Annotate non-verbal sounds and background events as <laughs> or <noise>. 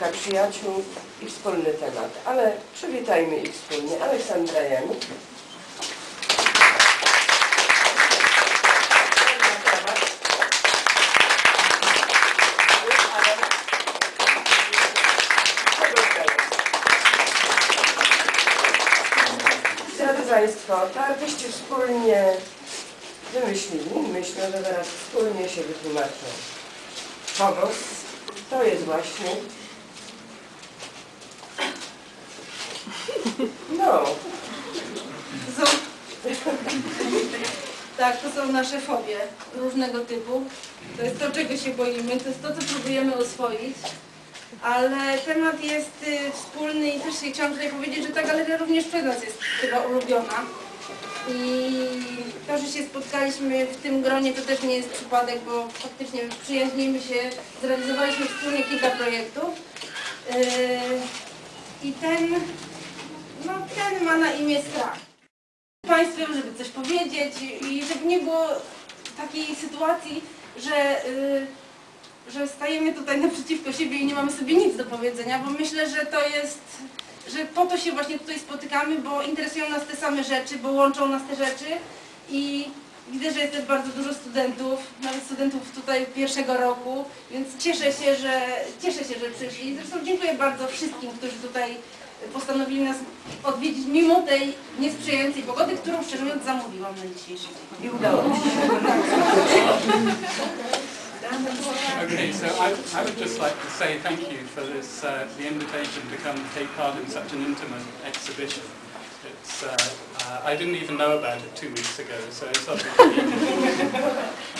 grupka przyjaciół i wspólny temat. Ale przywitajmy ich wspólnie. Aleksandra Janik. Państwo, to artyści wspólnie wymyślili, myślę, że zaraz wspólnie się wytłumaczą. Pogos to jest właśnie no, Są... Tak, to są nasze fobie różnego typu. To jest to, czego się boimy, to jest to, co próbujemy oswoić. Ale temat jest y, wspólny i też się chciałam tutaj powiedzieć, że ta galeria również przez nas jest chyba ulubiona. I to, że się spotkaliśmy w tym gronie, to też nie jest przypadek, bo faktycznie przyjaźnimy się, zrealizowaliśmy wspólnie kilka projektów. Yy, I ten, no ten ma na imię strach. Państwu, żeby coś powiedzieć i żeby nie było takiej sytuacji, że, y, że stajemy tutaj naprzeciwko siebie i nie mamy sobie nic do powiedzenia, bo myślę, że to jest, że po to się właśnie tutaj spotykamy, bo interesują nas te same rzeczy, bo łączą nas te rzeczy i widzę, że jest też bardzo dużo studentów, nawet studentów tutaj pierwszego roku, więc cieszę się, że cieszę się, że przyszli. Zresztą dziękuję bardzo wszystkim, którzy tutaj postanowili nas odwiedzić mimo tej niesprzyjającej pogody, którą szczerze mówiąc zamówiłam na dzisiejszy dzień. i udało mi się. Okay, so I, I would just like to say thank you for this, uh, the invitation to come take part in such an intimate exhibition. It's, uh, uh, I didn't even know about it two weeks ago, so it's <laughs>